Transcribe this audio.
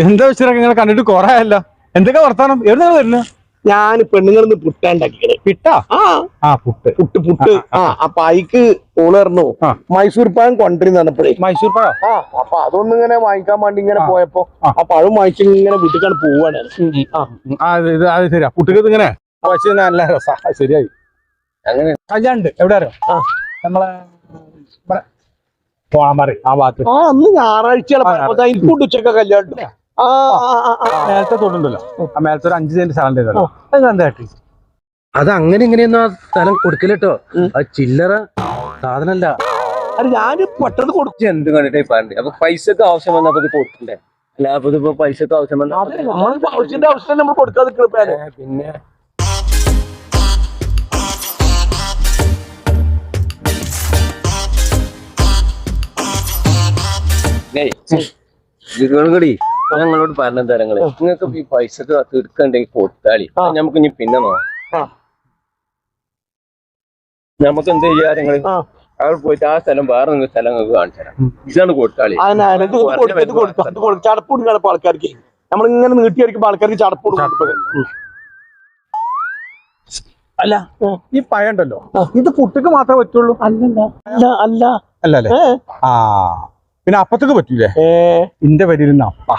എന്താ ബഷീറാക്ക നിങ്ങളെ കണ്ടിട്ട് കൊറേ ആയല്ലോ. എന്തൊക്കെ വർത്താനം? എവിടെ വരുന്നു? ഞാൻ പെണ്ണുങ്ങളിന്ന് പുട്ടാണ്ടാക്കിക്കണേ. പിട്ടാ? ആ. പുട്ട്. പുട്ട് പുട്ട്. ആ അപ്പൊ അയിക്ക് ഓളർന്നു മൈസൂർ പഴം കൊണ്ടുവരുന്ന പറഞ്ഞപ്പോഴേ. മൈസൂർ പഴം? ആ അപ്പൊ അതൊന്നും ഇങ്ങനെ വാങ്ങിക്കാൻ വേണ്ടി ഇങ്ങനെ. പോയപ്പോ ആ. പഴം വാങ്ങിച്ചു ഇങ്ങനെ വീട്ടിലാണ് പോവാണ്. ആ. ശരിയാ. പുട്ടുകത്ത് ഇങ്ങനെ? പക്ഷേ നല്ല രസാ. ശരിയായി. അങ്ങനെ കല്യാണ്ട് എവിടെ. നമ്മളെ ഇവിടെ പോണമറി ആ ഭാഗത്ത്. ആ അന്ന് ആ, പറഞ്ഞത്. ഉച്ചക്ക കല്യാണം ആ ആ, ആ, ആ. മേലത്തെ തൊടുണ്ടല്ലോ. ആ മേലത്തെ ഒരു അഞ്ച് സെന്റ് സ്ഥലം ഉണ്ടായിരുന്നല്ലോ അത് എന്താ കാട്ടി അത് അങ്ങനെ ഇങ്ങനെയൊന്നും ആ സ്ഥലം കൊടുക്കില്ലട്ടോ ആ അത് ചില്ലറ സാധനല്ല. അത് ഞാൻ പെട്ടെന്ന് കൊടുക്കും. എന്ത് കണ്ടിട്ടേ പറഞ്ഞേ അപ്പൊ പൈസക്ക് ആവശ്യം വന്നപ്പോ ഇത് കൊടുക്കണ്ടേ? അല്ല അപ്പൊ ഇതിപ്പോ പൈസക്ക് ആവശ്യം വന്ന ആവശ്യത്തിന്റെ ആവശ്യം നമ്മൾ കൊടുക്കാതെ പിന്നെ ഇതുകൊണ്ടി ഞങ്ങളോട് പറഞ്ഞ തരങ്ങൾ നിങ്ങൾക്ക് ഈ പൈസ തീർക്കണ്ടെങ്കിൽ കൊടുത്താളി ആ. നമുക്ക് ഇനി പിന്നെ നോക്കാം. നമുക്ക് എന്ത് ചെയ്യാ നിങ്ങൾ? ആ. അവിടെ പോയിട്ട് ആ സ്ഥലം വേറെ നിങ്ങൾ സ്ഥലം നിങ്ങൾക്ക് കാണിച്ചു തരാം. ഇതാണ് കൊടുത്താളി ആൾക്കാർക്ക്. നമ്മളിങ്ങനെ നീട്ടിയടിക്കുമ്പോ ആൾക്കാർക്ക് ചടപ്പുടുക്കും അല്ല ഈ പഴം ഉണ്ടല്ലോ. ഇത് കുട്ടിക്ക് മാത്രമേ പറ്റുള്ളൂ. അല്ല അല്ല. അല്ല അല്ലേ ആ. പിന്നെ അപ്പത്തേക്ക് പറ്റൂലേ? ഏ? ഇന്റെ വരിയിരുന്ന അപ്പ.